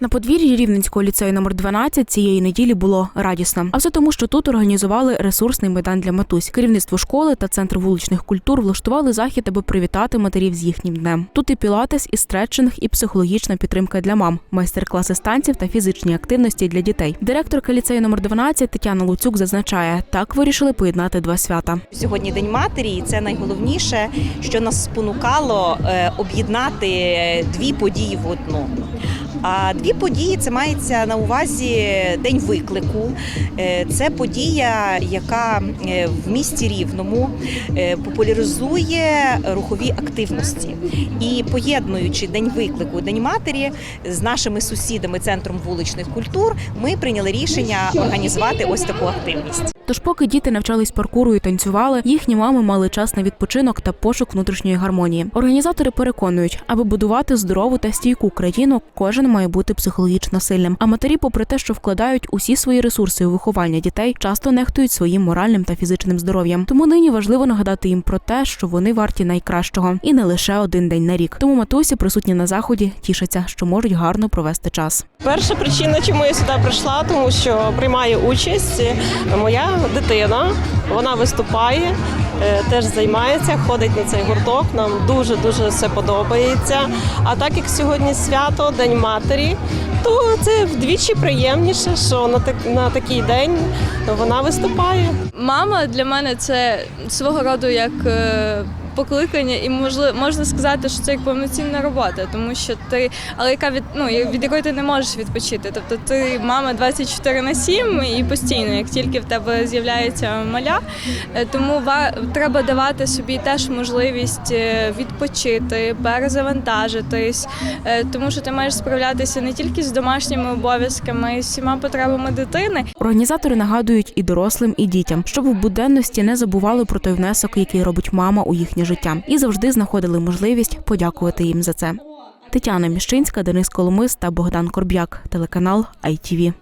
На подвір'ї Рівненського ліцею номер 12 цієї неділі було радісно. А все тому, що тут організували ресурсний майдан для матусь. Керівництво школи та центр вуличних культур влаштували захід, аби привітати матерів з їхнім днем. Тут і пілатес, і стретчинг, і психологічна підтримка для мам, майстер-класи з танців та фізичні активності для дітей. Директорка ліцею номер 12 Тетяна Луцюк зазначає, так вирішили поєднати два свята. Сьогодні День матері, і це найголовніше, що нас спонукало е, об'єднати дві події в одну. А дві події це мається на увазі День виклику. Е, Це подія, яка е, в місті Рівному е, популяризує рухові активності. І поєднуючи День виклику, День матері з нашими сусідами центром вуличних культур, ми прийняли рішення організувати ось таку активність. Тож, поки діти навчались паркуру і танцювали, їхні мами мали час на відпочинок та пошук внутрішньої гармонії. Організатори переконують, аби будувати здорову та стійку країну, кожен має бути психологічно сильним. А матері, попри те, що вкладають усі свої ресурси у виховання дітей, часто нехтують своїм моральним та фізичним здоров'ям. Тому нині важливо нагадати їм про те, що вони варті найкращого, і не лише один день на рік. Тому матусі, присутні на заході, тішаться, що можуть гарно провести час. Перша причина, чому я сюди прийшла, тому що приймає участь моя дитина. Вона виступає, е, теж займається, ходить на цей гурток. Нам дуже дуже все подобається. А так як сьогодні свято, День матері, то це вдвічі приємніше, що на так на такий день вона виступає. Мама для мене це свого роду як е, покликання, і можливо можна сказати, що це як повноцінна робота, тому що ти, але яка від ну від якої ти не можеш відпочити. Тобто ти мама 24 на 7 і постійно, як тільки в тебе з'являється маля, е, тому треба давати собі теж можливість е, відпочити, перезавантажитись, е, тому що ти маєш справлятися не тільки з домашніми обов'язками, з всіма потребами дитини. Організатори нагадують і дорослим, і дітям, щоб в буденності не забували про той внесок, який робить мама у їхнє життя, і завжди знаходили можливість подякувати їм за це. Тетяна Міщинська, Денис Коломис та Богдан Корб'як, телеканал ITV.